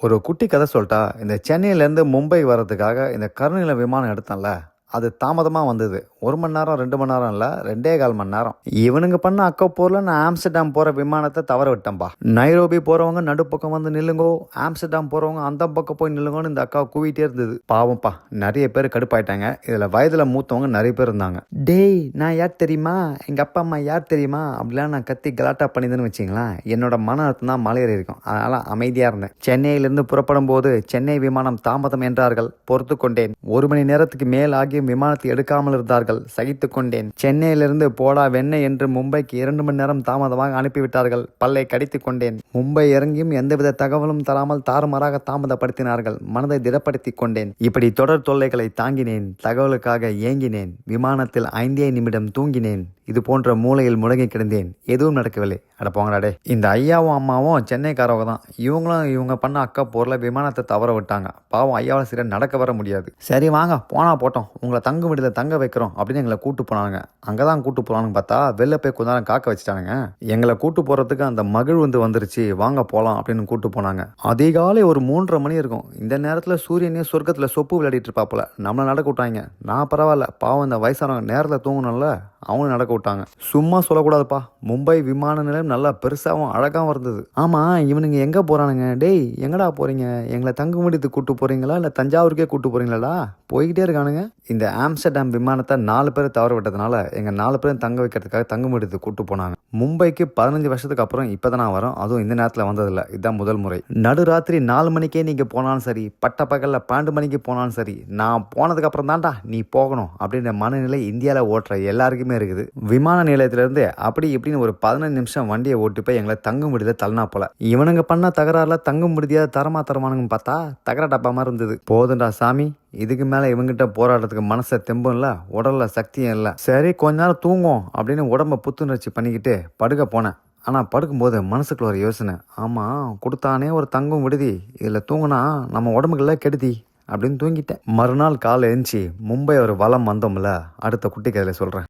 ஒரு குட்டி கதை சொல்லிட்டா இந்த சென்னையிலேருந்து மும்பை வர்றதுக்காக இந்த கருநில விமானம் எடுத்தேன்ல. அது தாமதமாக வந்தது. ஒரு மணி நேரம் ரெண்டு மணி நேரம் இல்லை ரெண்டே கால் மணி நேரம். இவனுங்க பண்ண அக்கப்போரில் நான் ஆம்ஸ்டர்டாம் போகிற விமானத்தை தவற விட்டேன்பா. நைரோபி போகிறவங்க நடுப்பக்கம் வந்து நில்லுங்கோ ஆம்ஸ்டர்டாம் போகிறவங்க அந்த பக்கம் போய் நில்லுங்கோன்னு இந்த அக்கா கூவிட்டே இருந்தது. பாவம்ப்பா நிறைய பேர் கடுப்பாயிட்டாங்க. இதில் வயதில் மூத்தவங்க நிறைய பேர் இருந்தாங்க. டேய் நான் யார் தெரியுமா? எங்கள் அப்பா அம்மா யார் தெரியுமா? அப்படிலாம் நான் கத்தி கலாட்டா பண்ணிதுன்னு வச்சிங்களேன் என்னோட மன அர்த்தம் தான் மலையேறி இருக்கும். அதனால் அமைதியாக இருந்தேன். சென்னையிலிருந்து புறப்படும் போது சென்னை விமானம் தாமதம் என்றார்கள். பொறுத்து கொண்டேன் ஒரு மணி நேரத்துக்கு மேல் ஆகியும் விமானத்தை எடுக்காமல் இருந்தார்கள். சகித்து கொண்டேன். சென்னையிலிருந்து போடா வெண்ணெய் என்று மும்பைக்கு இரண்டு மணி நேரம் தாமதமாக அனுப்பிவிட்டார்கள். பல்லை கடித்து கொண்டேன். மும்பை இறங்கியும் எந்தவித தகவலும் தராமல் தாறுமாறாக தாமதப்படுத்தினார்கள். மனதை திடப்படுத்தி கொண்டேன். இப்படி தொடர் தொல்லைகளை தாங்கினேன். தகவலுக்காக ஏங்கினேன். விமானத்தில் ஐந்தே நிமிடம் தூங்கினேன். இது போன்ற மூலையில் முடங்கி கிடந்தேன். எதுவும் நடக்கவில்லை. அட போங்கடாடே. இந்த ஐயாவும் அம்மாவும் சென்னைக்காரவங்க தான். இவங்களும் இவங்க பண்ண அக்கா போரில் விமானத்தை தவற விட்டாங்க. பாவம் ஐயாவில் சரியாக நடக்க வர முடியாது. சரி வாங்க போனா போட்டோம். உங்களை தங்கு விடுதலை தங்க வைக்கிறோம் அப்படின்னு எங்களை கூட்டு போனாங்க அங்கே தான் கூட்டு போனான்னு பார்த்தா வெளில போய் கொஞ்ச நேரம் காக்க வச்சுட்டானுங்க. எங்களை கூட்டு போகிறதுக்கு அந்த மகிழ் வந்து வந்துருச்சு. வாங்க போகலாம் அப்படின்னு கூட்டு போனாங்க. அதிகாலை ஒரு மூன்றரை மணி இருக்கும். இந்த நேரத்தில் சூரியனே சொர்க்கத்தில் சொப்பு விளையாடிட்டு இருப்பாப்புல. நம்மளை நடக்க விட்டாங்க. நான் பரவாயில்ல. பாவம் இந்த வயசானவங்க நேரத்தில் தூங்கணும்ல. அவங்களும் நடக்க விட்டாங்க. சும்மா சொல்லக்கூடாதுப்பா. மும்பை விமான நிலையம் நல்லா பெருசாகவும் அழகாகவும் இருந்தது. ஆமாம் இவனுங்க எங்கே போகிறானுங்க டேய் எங்கடா போகிறீங்க எங்களை தங்குமிடத்துக்கு கூட்டு போகிறீங்களா இல்லை தஞ்சாவூருக்கே கூட்டு போகிறீங்களாடா போய்கிட்டே இருக்கானுங்க. இந்த ஆம்ஸ்டர்டாம் விமானத்தை நாலு பேர் தவற விட்டதுனால எங்கள் நாலு பேரும் தங்க வைக்கிறதுக்காக தங்குமிடத்துக்கு கூட்டு போனாங்க. மும்பைக்கு பதினஞ்சு வருஷத்துக்கு அப்புறம் இப்போ தான் நான் வரோம் அதுவும் இந்த நேரத்தில் வந்ததில்ல. இதுதான் முதல் முறை. நடுராத்திரி நாலு மணிக்கே நீங்கள் போனாலும் சரி பட்ட பகலில் பன்னெண்டு மணிக்கு போனாலும் சரி நான் போனதுக்கப்புறம் தான்டா நீ போகணும் அப்படின்ற மனநிலை இந்தியாவில் ஓட்டுற எல்லாருக்குமே இருக்குது. விமான நிலையத்திலேருந்து அப்படி இப்படின்னு ஒரு பதினஞ்சு நிமிஷம் வண்டியை ஓட்டி போய் எங்களை தங்கும் விடுதல தள்ளினா போல. இவனுங்க பண்ண தகராறுல தங்கும் விடுதியாக தரமா தரமானுங்கன்னு பார்த்தா தகர டப்பா மாதிரி இருந்தது. போதுண்டா சாமி இதுக்கு மேலே இவங்கிட்ட போராடுறதுக்கு மனசை தெம்பும் இல்லை உடலில் சக்தியும் இல்லை. சரி கொஞ்ச நேரம் தூங்கும் அப்படின்னு உடம்பை புத்துணர்ச்சி பண்ணிக்கிட்டு படுக்க போனேன். ஆனால் படுக்கும்போது மனசுக்குள்ள ஒரு யோசனை. ஆமாம் கொடுத்தானே ஒரு தங்கம் விடுதி. இதில் தூங்கினா நம்ம உடம்புக்குள்ள கெடுதி அப்படின்னு தூங்கிட்டேன். மறுநாள் காலை எழுந்துச்சி மும்பை ஒரு வலம் வந்தோம்ல அடுத்த குட்டி அதில் சொல்கிறேன்